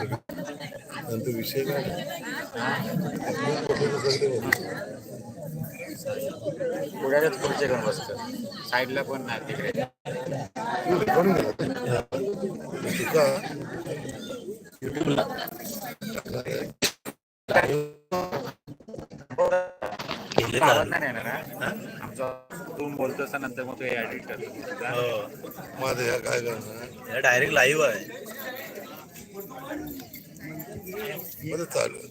नंतर विषय काय पुढ्याच्याच खुर्ची घेऊन बसतो साईडला पण नाही तिकडे. तुका युट्यूबला आवाज नाही येणार आमचा तू बोलतोस ना नंतर मग तू एडिट करतो. माझं ह्या काय करणार? डायरेक्ट लाईव्ह आहे. बरं चालू आहे.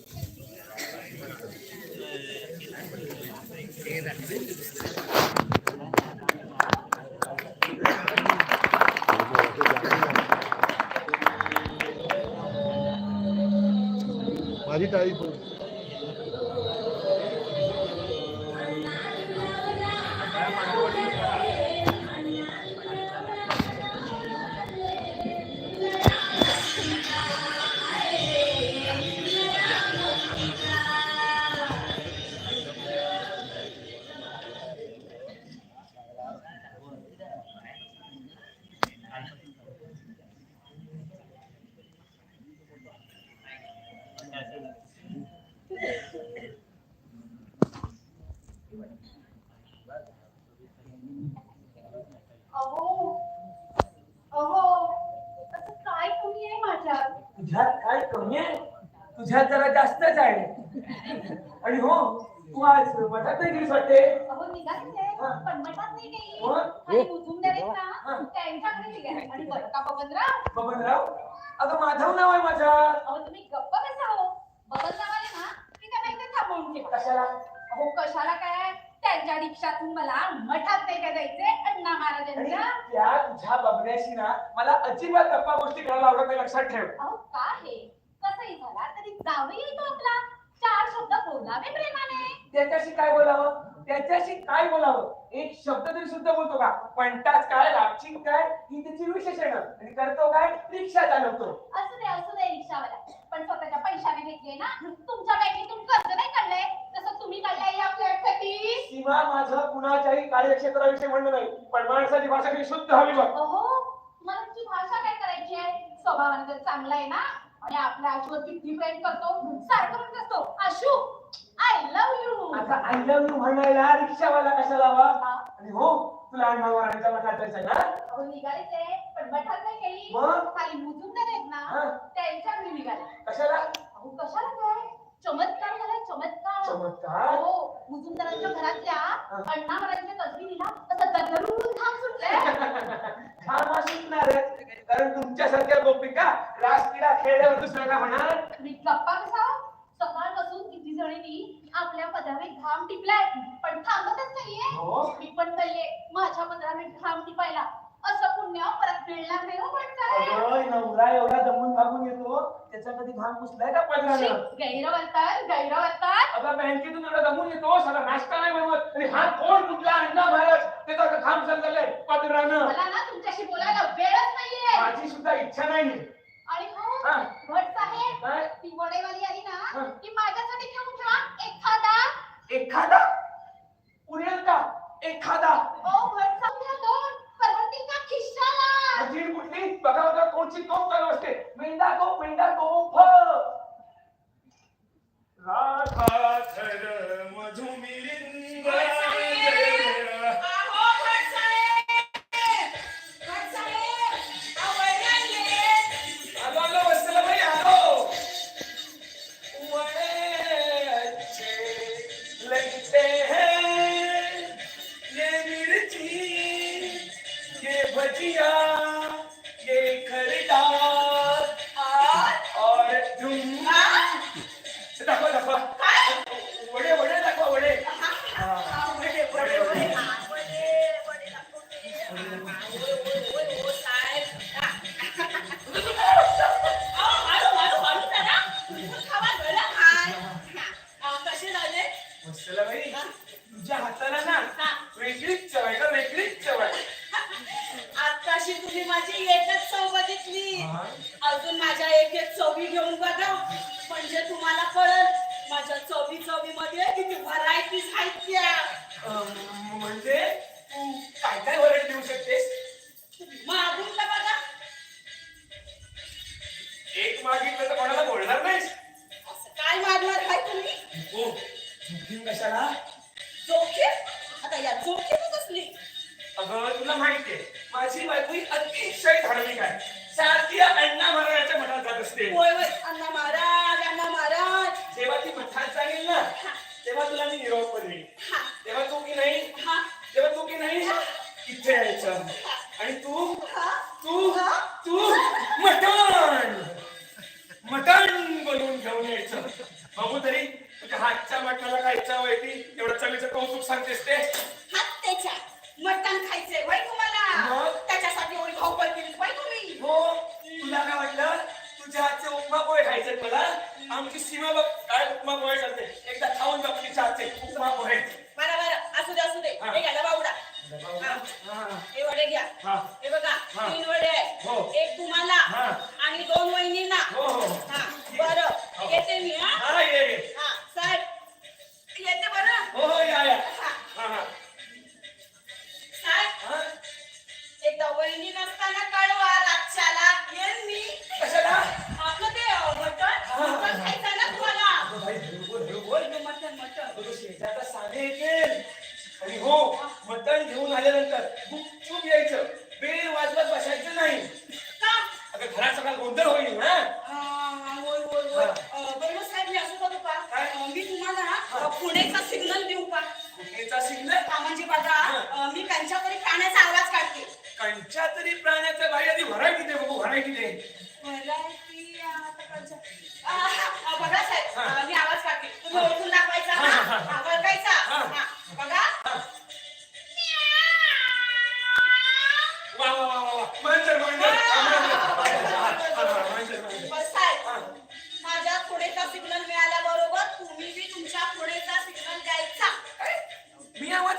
माझी टाळी पण. तुझ्यात जरा जास्तच आहे. आणि हो तू आज मठात नाही गेलीस वाटते. अहो हा. पण मठात नाही गेली मग? आणि मुजुमदार आहेत हा. ना त्यांच्याकडे निघाले. आणि बरं का बबनराव. बबनराव? अगं माधव नाव आहे माझ्या अहो तुम्ही गप्प कसा हो. बबनराव आले ना की त्यांना इथे थांबवून ठेवा कशाला? अहो कशाला काय? त्यांच्या रिक्षातून मला मठात नाही का जायचे अण्णा आणि महाराजांच्या त्या तुझ्या बबण्याशी ना मला अजिबात गप्पा गोष्टी करायला आवडत नाही लक्षात ठेव. अहो का हे कसंही झाला तरी जावई येतो आपला. चार शब्द बोलावे प्रेमाने. त्याच्याशी काय बोलावं? त्याच्याशी काय बोलावं? एक शब्द तरी शुद्ध बोलतो का? पंटाच काय रापचिक काय? ही त्याची विशेषण. आणि करतो काय? रिक्षा चालवतो. असू दे असू दे रिक्षावाला. पण स्वतःच्या पैशाने घेतले ना तुमच्या बँकेतून कर्ज नाही काढलंय तसं तुम्ही काढलंय या फ्लॅटसाठी सीमा माझं कुणाच्याही कार्यक्षेत्राविषयी म्हणणं नाही पण माणसाची भाषा काही शुद्ध हवी बघ. अहो मला तुमची भाषा काय करायची आहे? स्वभावाने तर चांगला आहे ना? आणि आपल्या किती प्रेम करतो सारखं म्हणत असतो आशू आय लव्ह यू आता आय लव्ह यू म्हणायला रिक्षावाला कशाला हवा? आणि हो तुला अण्णावर मठात जायचं ना अहो निघालेच आहे पण नाही मग? खाली हा. ना त्यांच्या घरी निघाले. कशाला? अहो कशाला काय? चमत्कार झालाय चमत्कार. चमत्कार? हो मुजुमदारांच्या घरातल्या अण्णा गप्पा कसा सकाळपासून किती जणींनी आपल्या पदराने घाम टिपलाय पण थांबतच नाहीये. हो. मी पण चालले माझ्या पदराने घाम टिपायला असं पुण्य परत मिळणार नाही हो नवरा एवढा दमून भागून येतो त्याचा कधी घाम पुसलाय का पदरानं? गैरवर्तन गैरवर्तन आता बँकेतून एवढा दमून येतो सगळा नाश्ता नाही बनवत. आणि हा कोण कुठला अण्णा महाराज? त्याचा घाम चाललाय पदरानं. मला ना तुमच्याशी बोलायला वेळच नाहीये. माझी सुद्धा इच्छा नाही आणि हो हा. भट साहेब काय ती वडेवाली आली हा. ना की माझ्यासाठी घेऊन ठेवा एखादा. एखादा? पुरेल का? एखादा. ओ भट साहेब दोन परवडतील का खिशाला. अजीब कुठली बघा बघा कोणची तोफ चालू असते. मेंढा तो फ वर्षी तुम्ही माझी एकच चव बघितली अजून माझ्या एक एक चवी घेऊन बघा. म्हणजे तुम्हाला कळल माझ्या चवी चवी मध्ये किती व्हरायटी साहित्य. म्हणजे? काय काय वरण देऊ शकतेस? मागून का बघा. एक मागितलं तर कोणाला बोलणार नाही असं काय मागणार काय तुम्ही? हो कशाला? जोखीम? आता या जोखीमच असली. अगं तुला माहितीये माझी बायको अतिशय धार्मिक आहे. सारखी अण्णा महाराजाच्या मठात जात असते. होय होय. अण्णा महाराज अण्णा महाराज. जेव्हा ती मठात जाईल ना तेव्हा तुला मी निरोप बनेल तेव्हा तू की नाही? तेव्हा तू की नाही? इथे यायचं. आणि तू तू तू मटण. मटण बनवून घेऊन यायचं. बघू तरी तुझ्या हातच्या मटणाला काय इच्छा व्हायची? एवढं चवीचं कौतुक सांगतेस ते? घ्यायचंय वय तुम्हाला. मग? त्याच्यासाठी एवढी धावपळ केली वय तुम्ही. हो तुला काय वाटलं? तुझ्या हातचे उपमा पोहे खायचे मला. आमची सीमा बघ काय उपमा पोहे करते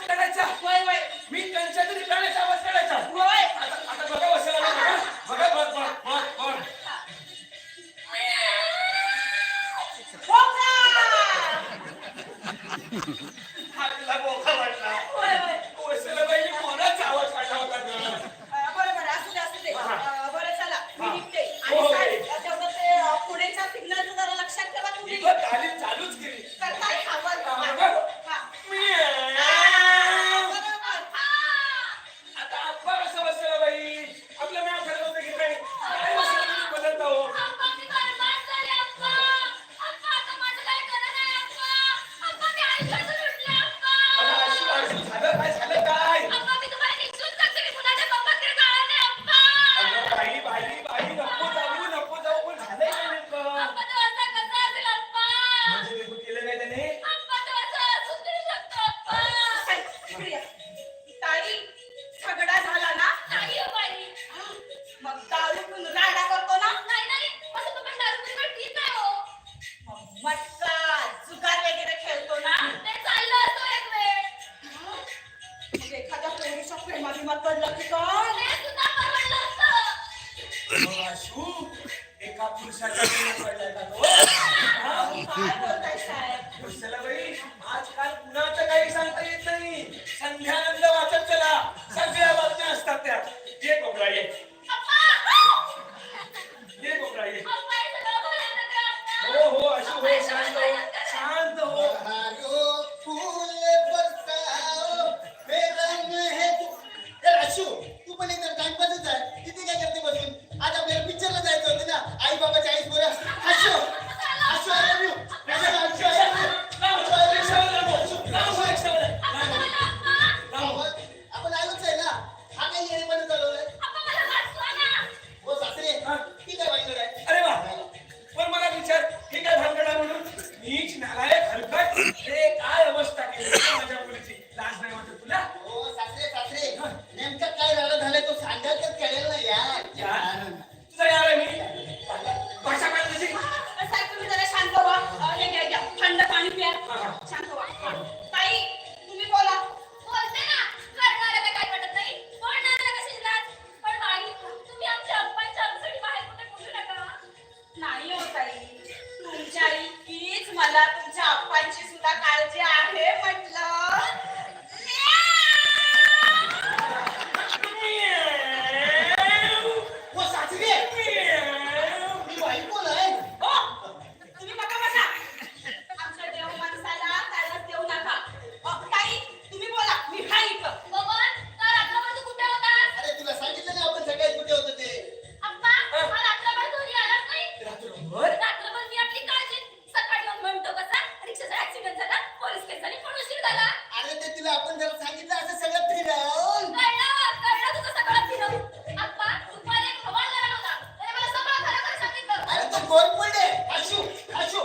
大家，欢迎。приехали.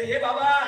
谢谢爸爸。